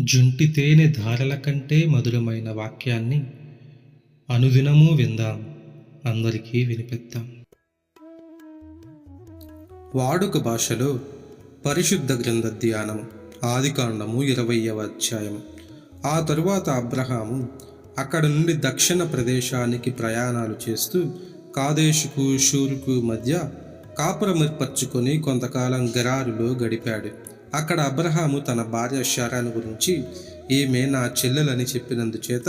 జుంటి తేనె ధారల కంటే మధురమైన వాక్యాన్ని అనుదినము విందాం. అందరికీ వినిపిద్దాం. వాడుక భాషలో పరిశుద్ధ గ్రంథ ధ్యానం ఆదికాండము ఇరవయవ అధ్యాయం ఆ తరువాత అబ్రహాము అక్కడ నుండి దక్షిణ ప్రదేశానికి ప్రయాణాలు చేస్తూ కాదేశుకు షూరుకు మధ్య కాపురం ఏర్పరచుకొని కొంతకాలం గరారులో గడిపాడు. అక్కడ అబ్రహాము తన భార్య శారాను గురించి ఈమె నా చెల్లెలని చెప్పినందుచేత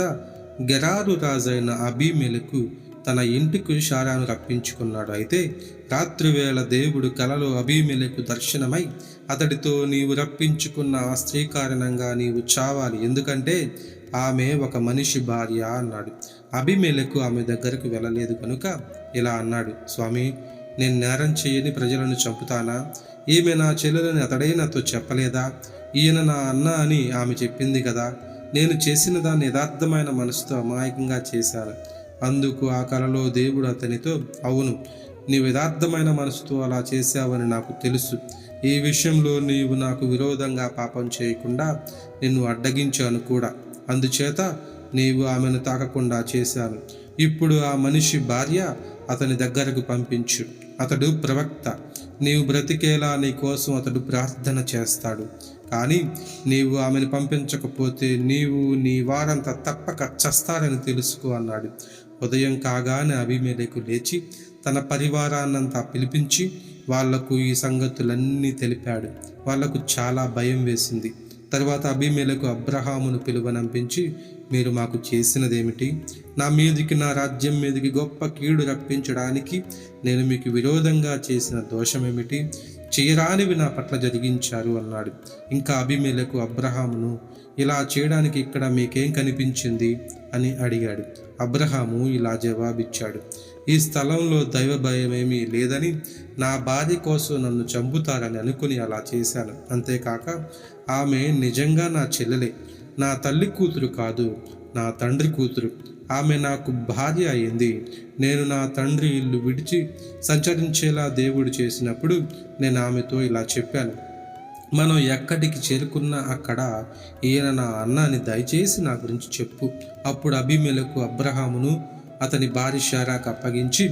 గెరారు రాజైన అభిమేలకు తన ఇంటికి శారాను రప్పించుకున్నాడు. అయితే రాత్రివేళ దేవుడు కలలో అభిమేలకు దర్శనమై అతడితో నీవు రప్పించుకున్న ఆ స్త్రీ కారణంగా నీవు చావాలి. ఎందుకంటే ఆమె ఒక మనిషి భార్య అన్నాడు. అభిమేలకు ఆమె దగ్గరకు వెళ్ళలేదు కనుక ఇలా అన్నాడు. స్వామి నేను నేరం చేయని ప్రజలను చంపుతానా? ఈమె నా చెల్లెలని అతడే నాతో చెప్పలేదా? ఈయన నా అన్న అని ఆమె చెప్పింది కదా. నేను చేసిన దాన్ని యథార్థమైన మనసుతో అమాయకంగా చేశాను అందుకు ఆ కలలో దేవుడు అతనితో అవును నీవు యథార్థమైన మనసుతో అలా చేశావని నాకు తెలుసు. ఈ విషయంలో నీవు నాకు విరోధంగా పాపం చేయకుండా నిన్ను అడ్డగించాను కూడా. అందుచేత నీవు ఆమెను తాకకుండా చేశాను. ఇప్పుడు ఆ మనిషి భార్య అతని దగ్గరకు పంపించు. అతడు ప్రవక్త. నీవు బ్రతికేలా నీ కోసం అతడు ప్రార్థన చేస్తాడు. కానీ నీవు ఆమెను పంపించకపోతే నీవు నీ వారంతా తప్పక చస్తారని తెలుసుకో అన్నాడు. ఉదయం కాగానే అభిమేలకు లేచి తన పరివారాన్నంతా పిలిపించి వాళ్ళకు ఈ సంగతులన్నీ తెలిపాడు. వాళ్ళకు చాలా భయం వేసింది. తర్వాత అభిమేలకు అబ్రహామును పిలువనంపించి మీరు మాకు చేసినదేమిటి? నా మీదికి నా రాజ్యం మీదికి గొప్ప కీడు రప్పించడానికి నేను మీకు విరోధంగా చేసిన దోషమేమిటి? చేయరానివి నా పట్ల జరిగించారు అన్నాడు. ఇంకా అభిమేలకు అబ్రహామును ఇలా చేయడానికి ఇక్కడ మీకేం కనిపించింది? అని అడిగాడు. అబ్రహాము ఇలా జవాబిచ్చాడు. ఈ స్థలంలో దైవ భయమేమీ లేదని నా భార్య కోసం నన్ను చంపుతారని అనుకుని అలా చేశాను. అంతేకాక ఆమె నిజంగా నా చెల్లెలే. నా తల్లి కూతురు కాదు నా తండ్రి కూతురు. ఆమె నాకు భార్య అయింది. నేను నా తండ్రి ఇల్లు విడిచి సంచరించేలా దేవుడు చేసినప్పుడు నేను ఆమెతో ఇలా చెప్పాను. మనం ఎక్కడికి చేరుకున్నా అక్కడ ఈయన నా అన్నాని దయచేసి నా గురించి చెప్పు. అప్పుడు అభిమేలకు అబ్రహామును అతని భార్య షారాకు అప్పగించి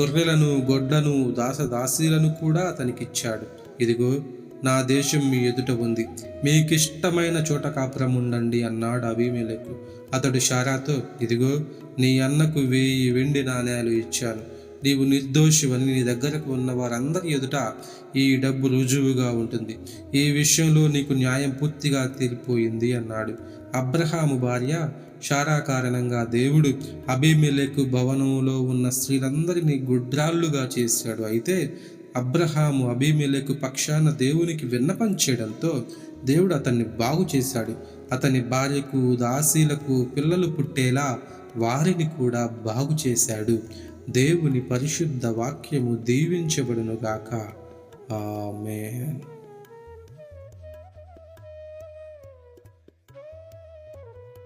గొర్రెలను గొడ్లను దాసదాసీలను కూడా అతనికిచ్చాడు. ఇదిగో నా దేశం మీ ఎదుట ఉంది. మీకిష్టమైన చోట కాపురం ఉండండి అన్నాడు అభిమేలకు అతడు షారాతో ఇదిగో నీ అన్నకు వేయి వెండి నాణ్యాలు ఇచ్చాను. నీవు నిర్దోషివని నీ దగ్గరకు ఉన్న వారందరి ఎదుట ఈ డబ్బు రుజువుగా ఉంటుంది. ఈ విషయంలో నీకు న్యాయం పూర్తిగా తీరిపోయింది అన్నాడు. అబ్రహాము భార్య షారా కారణంగా దేవుడు అభిమెలకు భవనంలో ఉన్న స్త్రీలందరినీ గుడ్రాళ్ళుగా చేశాడు. అయితే అబ్రహాము అభిమేలకు పక్షాన దేవునికి విన్నపం చేయడంతో దేవుడు అతన్ని బాగు చేశాడు. అతని భార్యకు దాసీలకు పిల్లలు పుట్టేలా వారిని కూడా బాగు చేశాడు. దేవుని పరిశుద్ధ వాక్యము దీవించబడునుగాక. ఆమెన్.